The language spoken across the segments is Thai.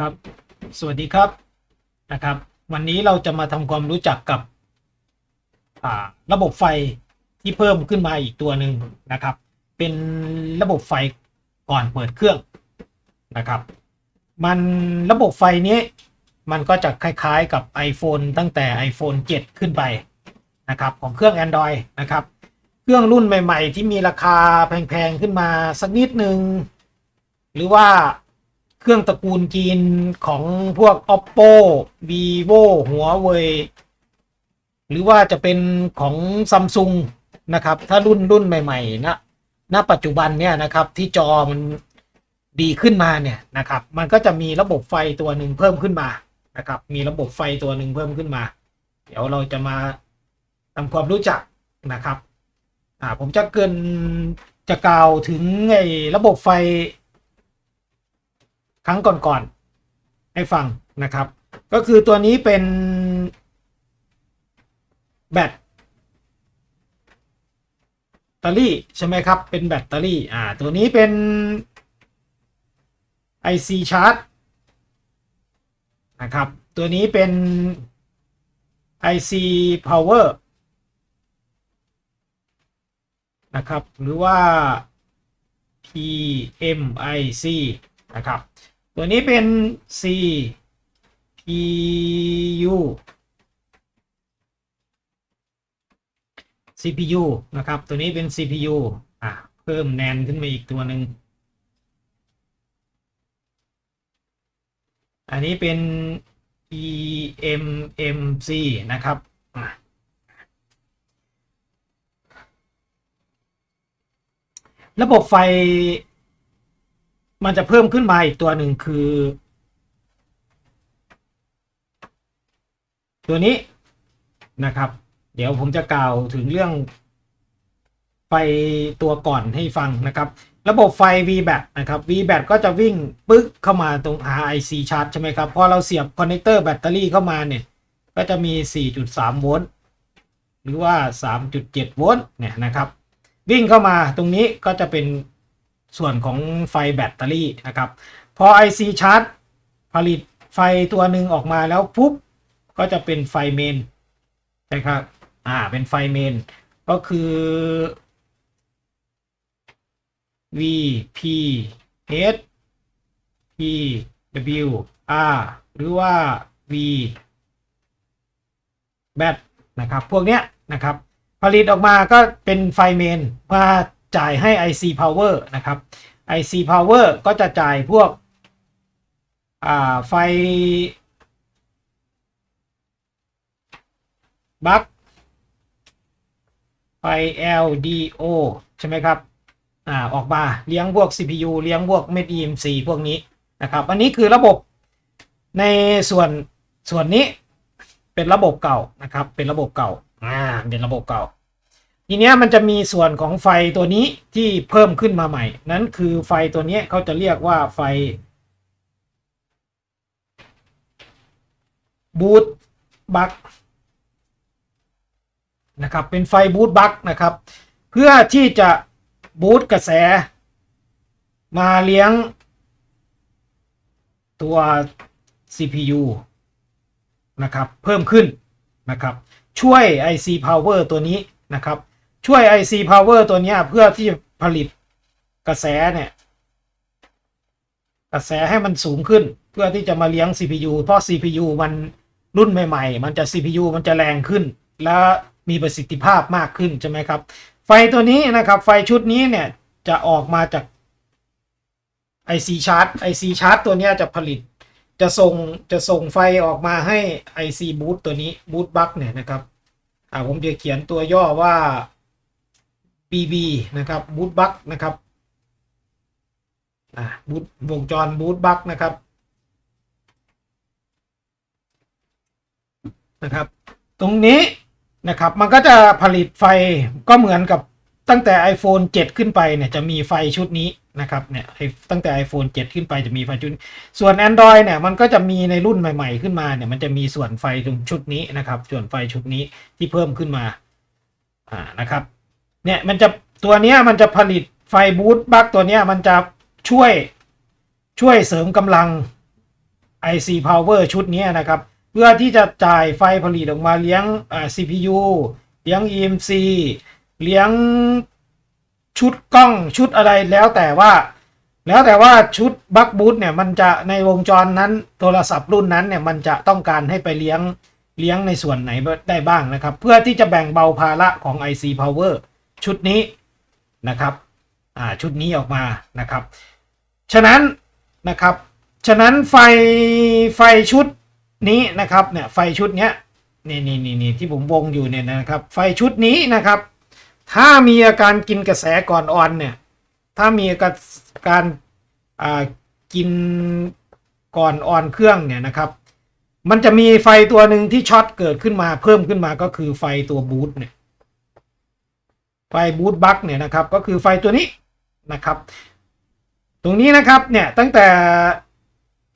ครับ สวัสดีครับนะครับ วันนี้เราจะมาทำความรู้จักกับระบบไฟที่เพิ่มขึ้นมาอีกตัวหนึ่งนะครับ เป็นระบบไฟก่อนเปิดเครื่องนะครับ มันระบบไฟนี้มันก็จะคล้ายๆกับ iPhone ตั้งแต่ iPhone 7 ขึ้นไปนะครับของเครื่อง Android นะครับ เครื่องรุ่นใหม่ ๆ ที่มีราคาแพงๆ ขึ้นมาสักนิดหนึ่งหรือว่า เครื่องตระกูลจีนของพวก oppo vivo หัวเว่ยหรือว่าจะเป็นของซัมซุงนะครับ ถ้ารุ่นรุ่นใหม่ๆนะณปัจจุบันเนี่ยนะครับที่จอมันดีขึ้นมาเนี่ยนะครับ มันก็จะมีระบบไฟตัวหนึ่งเพิ่มขึ้นมานะครับ มีระบบไฟตัวหนึ่งเพิ่มขึ้นมา เดี๋ยวเราจะมาทำความรู้จักนะครับ อ่าผมจะเกินจะกล่าวถึงไอ้ระบบไฟ ครั้งก่อนๆให้ฟังนะครับ ก็คือตัวนี้เป็นแบตเตอรี่ใช่ไหมครับ เป็นแบตเตอรี่อ่าตัวนี้เป็น IC chart นะครับ ตัวนี้เป็น IC power นะครับ หรือว่า PMIC นะครับ ตัวนี้เป็น CPU CPU นะครับ ตัวนี้เป็น CPU อะเพิ่มแนนขึ้นมาอีกตัวหนึ่ง อันนี้เป็น EMMC นะครับระบบไฟ มันจะเพิ่มขึ้นมาอีกตัวหนึ่งคือ ตัวนี้นะครับ เดี๋ยวผมจะกล่าวถึงเรื่องไฟตัวก่อนให้ฟังนะครับ ระบบไฟ VBAT นะครับ VBAT ก็จะวิ่งปึ๊กเข้ามาตรงหา IC chart ใช่ไหมครับ พอเราเสียบคอนเนคเตอร์แบตเตอรี่เข้ามาเนี่ย ก็จะมี 4.3 โวลต์หรือว่า 3.7 โวลต์เนี่ยนะครับ วิ่งเข้ามาตรงนี้ก็จะเป็น ส่วนของไฟแบตเตอรี่นะครับ พอ IC chart ผลิตไฟตัวหนึ่งออกมาแล้วปุ๊บ ก็จะเป็นไฟเมนใช่ครับอ่าเป็นไฟเมน ก็คือ V P H P W R หรือว่า V แบตนะครับ พวกเนี้ยนะครับ ผลิตออกมาก็เป็นไฟเมนมา จ่ายให้ IC Power นะครับ IC Power ก็จะจ่ายพวกไฟบัคไฟ LDO ใช่ไหมครับอ่าออกมาเลี้ยงพวก CPU เลี้ยงพวกเม็ด EMC พวกนี้นะครับอันนี้คือระบบในส่วนส่วนนี้เป็นระบบเก่านะครับ เป็นระบบเก่าอ่าเป็นระบบเก่า ทีเนี้ยมันจะมีส่วนของไฟตัวนี้ที่เพิ่มขึ้นมาใหม่ นั้นคือไฟตัวนี้เขาจะเรียกว่าไฟบูตบัคนะครับเป็นไฟบูตบัคนะครับ เพื่อที่จะบูตกระแส มาเลี้ยง ตัว CPU นะครับ เพิ่มขึ้นนะครับ ช่วย IC Power ตัวนี้นะครับ ช่วย IC Power ตัวเนี้ยเพื่อที่ผลิตกระแสเนี่ย กระแสให้มันสูงขึ้น เพื่อที่จะมาเลี้ยง CPU เพราะ CPU มันรุ่นใหม่ ๆ มันจะ CPU มันจะแรงขึ้น และมีประสิทธิภาพมากขึ้นใช่ไหมครับ ไฟตัวนี้นะครับ ไฟชุดนี้เนี่ยจะออกมาจาก IC chart IC chart ตัวนี้จะผลิตจะส่งจะส่งไฟออกมาให้ IC boot ตัวนี้ boot buck เนี่ยนะครับ อ่าผมจะเขียนตัวย่อว่า BB นะครับ boot buck นะครับอ่า boot วงจร boot buck นะครับนะครับ ตรงนี้นะครับมันก็จะผลิตไฟก็เหมือนกับตั้งแต่ iPhone 7 ขึ้นไปเนี่ยจะมีไฟชุดนี้นะครับเนี่ยตั้งแต่ iPhone 7 ขึ้นไปจะมีไฟชุดส่วน Android เนี่ยมันก็จะมีในรุ่นใหม่ ๆ ขึ้นมาเนี่ยมันจะมีส่วนไฟตรงชุดนี้นะครับ ส่วนไฟชุดนี้ที่เพิ่มขึ้นมาอ่านะครับ เนี่ยมันจะตัวเนี้ยมันจะผลิตไฟบูตบัคตัวเนี้ยมันจะช่วยช่วยเสริมกำลัง IC Power ชุดนี้นะครับ เพื่อที่จะจ่ายไฟผลิตออกมาเลี้ยงอ่า CPU เลี้ยง EMC เลี้ยงชุดกล้องชุดอะไรแล้วแต่ว่า แล้วแต่ว่าชุดบัคบูทเนี่ยมันจะในวงจรนั้นโทรศัพท์รุ่นนั้นเนี่ยมันจะต้องการให้ไปเลี้ยงเลี้ยงในส่วนไหนได้บ้างนะครับ เพื่อที่จะแบ่งเบาภาระของ IC Power ชุดนี้นะครับอ่าชุดนี้ออกมานะครับ ฉะนั้นนะครับ ฉะนั้นไฟไฟชุดนี้นะครับเนี่ยไฟชุดเนี้ยนี่นี่นี่นี่ที่ผมวงอยู่เนี่ยนะครับ ไฟชุดนี้นะครับ ถ้ามีอาการกินกระแสก่อนออนเนี่ยถ้ามีอาการการอ่ากินก่อนออนเครื่องเนี่ยนะครับ มันจะมีไฟตัวหนึ่งที่ช็อตเกิดขึ้นมาเพิ่มขึ้นมาก็คือไฟตัวบูทเนี่ย ไฟบูทบัคเนี่ยนะครับก็คือไฟตัวนี้นะครับ ตรงนี้นะครับเนี่ยตั้งแต่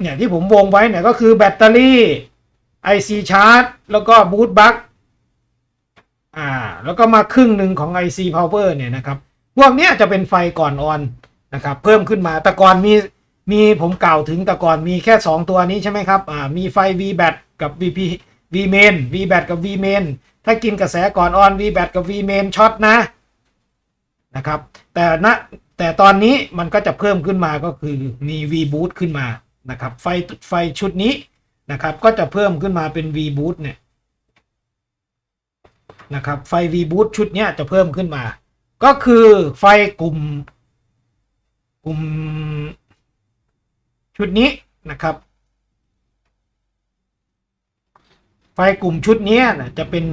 เนี่ยที่ผมวงไว้เนี่ยก็คือแบตเตอรี่ IC ชาร์จแล้วก็บูทบัคอ่าแล้วก็มาครึ่งหนึ่งของ IC power เนี่ยนะครับพวกนี้จะเป็นไฟก่อนออนนะครับเพิ่มขึ้นมาแต่ก่อนมีมีผมกล่าวถึงแต่ก่อนมีแค่ 2 ตัวนี้ใช่ไหมครับอ่ามีไฟ VBAT กับ VP VMain VBAT กับ VMain ถ้ากินกระแสก่อนออน VBAT กับ VMain ช็อตนะ นะครับ แต่ณแต่ตอนนี้มันก็จะเพิ่มขึ้นมาก็คือมี V boot ขึ้นมานะครับ ไฟไฟชุดนี้นะครับ ก็จะเพิ่มขึ้นมาเป็น V boot เนี่ยนะครับไฟ V boot ชุดนี้จะเพิ่มขึ้นมา ก็คือไฟกลุ่มกลุ่มชุดนี้นะครับ ไฟกลุ่มชุดนี้นะจะเป็น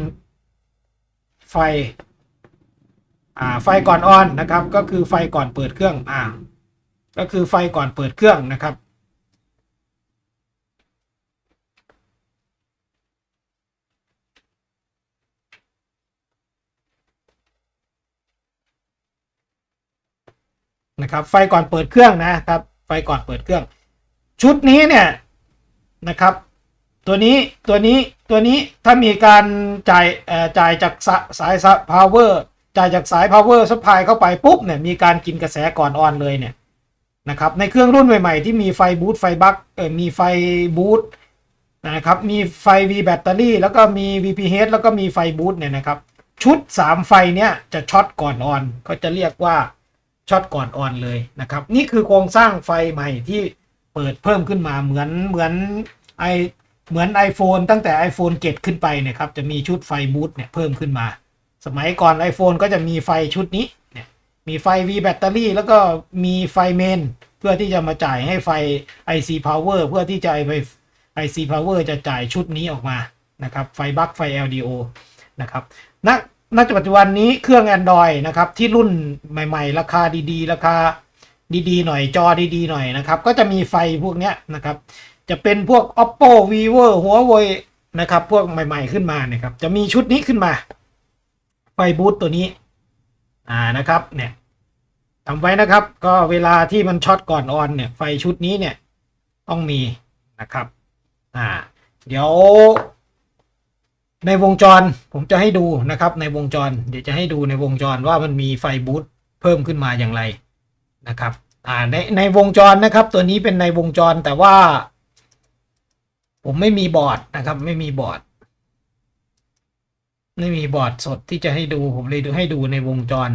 ไฟ อ่าไฟก่อนออนนะครับ ก็คือไฟก่อนเปิดเครื่องอ่าก็คือไฟก่อนเปิดเครื่องนะครับนะครับไฟก่อนเปิดเครื่องนะครับ ไฟก่อนเปิดเครื่อง ชุดนี้เนี่ยนะครับ ตัวนี้ตัวนี้ตัวนี้ถ้ามีการจ่ายจ่ายจากสาสายสาย power จ่ายจากสาย power supply เข้าไปปุ๊บเนี่ยมีการกินกระแสก่อนออนเลยเนี่ยนะครับในเครื่องรุ่นใหม่ๆ ที่มีไฟบูตไฟบัคเออมีไฟบูตนะครับมีไฟ V แบตเตอรี่แล้วก็มี VPH แล้วก็มีไฟบูตเนี่ยนะครับชุด 3 ไฟเนี่ยจะช็อตก่อนออนก็จะเรียกว่าช็อตก่อนออนเลยนะครับนี่คือโครงสร้างไฟใหม่ที่เปิดเพิ่มขึ้นมาเหมือนเหมือนไอเหมือน iPhone ตั้งแต่ iPhone 7 ขึ้นไปเนี่ยครับจะมีชุดไฟบูตเนี่ยเพิ่มขึ้นมา สมัยก่อน iPhone ก็จะมีไฟชุดนี้เนี่ยมีไฟ V แบตเตอรี่แล้วก็มีไฟเมน เพื่อที่จะมาจ่ายให้ไฟ IC Power เพื่อที่จะไป IC Power จะจ่ายชุดนี้ออกมานะครับไฟบัคไฟ LDO นะครับณณปัจจุบันนี้เครื่อง Android นะครับที่รุ่นใหม่ ๆ ราคาดีๆ ราคาดีๆ หน่อยจอดีๆ หน่อยนะครับ ก็จะมีไฟพวกเนี้ยนะครับ จะเป็นพวก oppo vivo huawei นะครับ พวกใหม่ ๆ ขึ้นมาเนี่ยครับ จะมีชุดนี้ขึ้นมา ไฟบูตตัวนี้ อ่านะครับ เนี่ยทำไว้นะครับ ก็เวลาที่มันช็อตก่อนออนเนี่ย ไฟชุดนี้เนี่ย ต้องมีนะครับ อ่า เดี๋ยว ในวงจรผมจะให้ดูนะครับ ในวงจร เดี๋ยวจะให้ดูในวงจรว่ามันมีไฟบูตเพิ่มขึ้นมาอย่างไรนะครับ อ่าในในวงจรนะครับ ตัวนี้เป็นในวงจรแต่ว่า ผมไม่มีบอร์ดนะครับ ไม่มีบอร์ด ไม่มีบอร์ดสดที่จะให้ดูผมเลยดูให้ดูในวงจร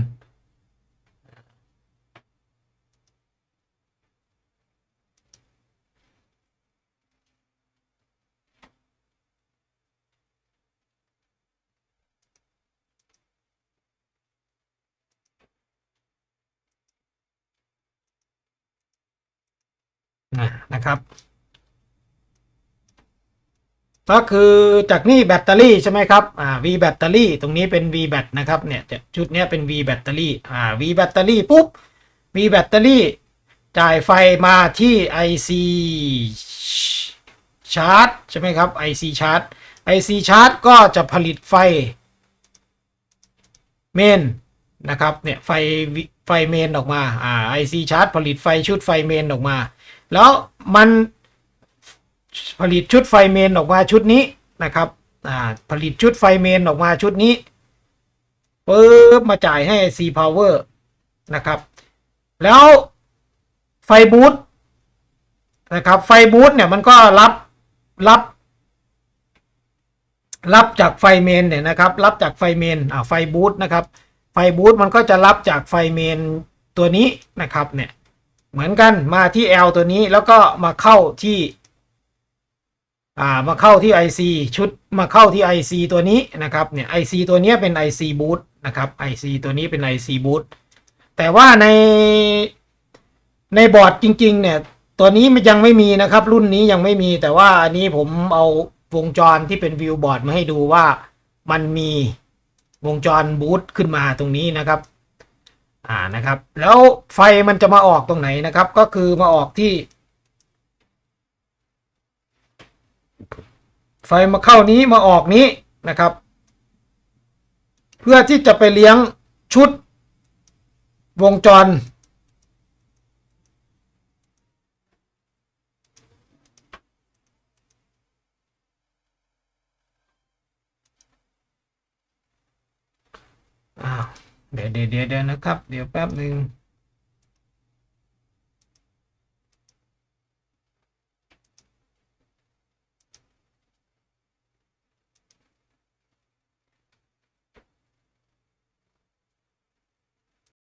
นะครับ ก็คือจากนี่แบตเตอรี่ใช่ไหมครับอ่า V แบตเตอรี่ตรงนี้เป็น V แบตนะครับเนี่ยชุดนี้เป็น V แบตเตอรี่อ่า V แบตเตอรี่ปุ๊บ V แบตเตอรี่จ่ายไฟมาที่ IC ชาร์จใช่ไหมครับ IC ชาร์จ IC ชาร์จก็จะผลิตไฟเมนนะครับเนี่ยไฟไฟเมนออกมาอ่า IC ชาร์จผลิตไฟชุดไฟเมนออกมา แล้วมัน ผลิตชุดไฟเมนออกมาชุดนี้นะครับอ่าผลิตชุดไฟเมนออกมาชุดนี้ปึ๊บมาจ่ายให้ C Power นะครับ แล้วไฟบูตนะครับ ไฟบูทเนี่ยมันก็รับรับรับจากไฟเมนเนี่ยนะครับ รับจากไฟเมนอ่าไฟบูทนะครับ ไฟบูทมันก็จะรับจากไฟเมนตัวนี้นะครับเนี่ยเหมือนกันมาที่ L ตัวนี้แล้วก็มาเข้าที่ อ่ามาเข้าที่ IC ชุดมาเข้าที่ IC ตัวนี้นะครับเนี่ย IC ตัวนี้เป็น IC boot นะครับ IC ตัวนี้เป็น IC boot แต่ว่าในในบอร์ดจริงๆเนี่ยตัวนี้มันยังไม่มีนะครับ รุ่นนี้ยังไม่มีแต่ว่าอันนี้ผมเอาวงจรที่เป็นวิวบอร์ดมาให้ดูว่ามันมีวงจรบูตขึ้นมาตรงนี้นะครับอ่านะครับ แล้วไฟมันจะมาออกตรงไหนนะครับ ก็คือมาออกที่ ไฟมาเข้านี้มาออกนี้นะครับ เพื่อที่จะไปเลี้ยงชุดวงจรอ้าวเดี๋ยวเดี๋ยวเดี๋ยวเดี๋ยวนะครับ เดี๋ยวแป๊บหนึ่ง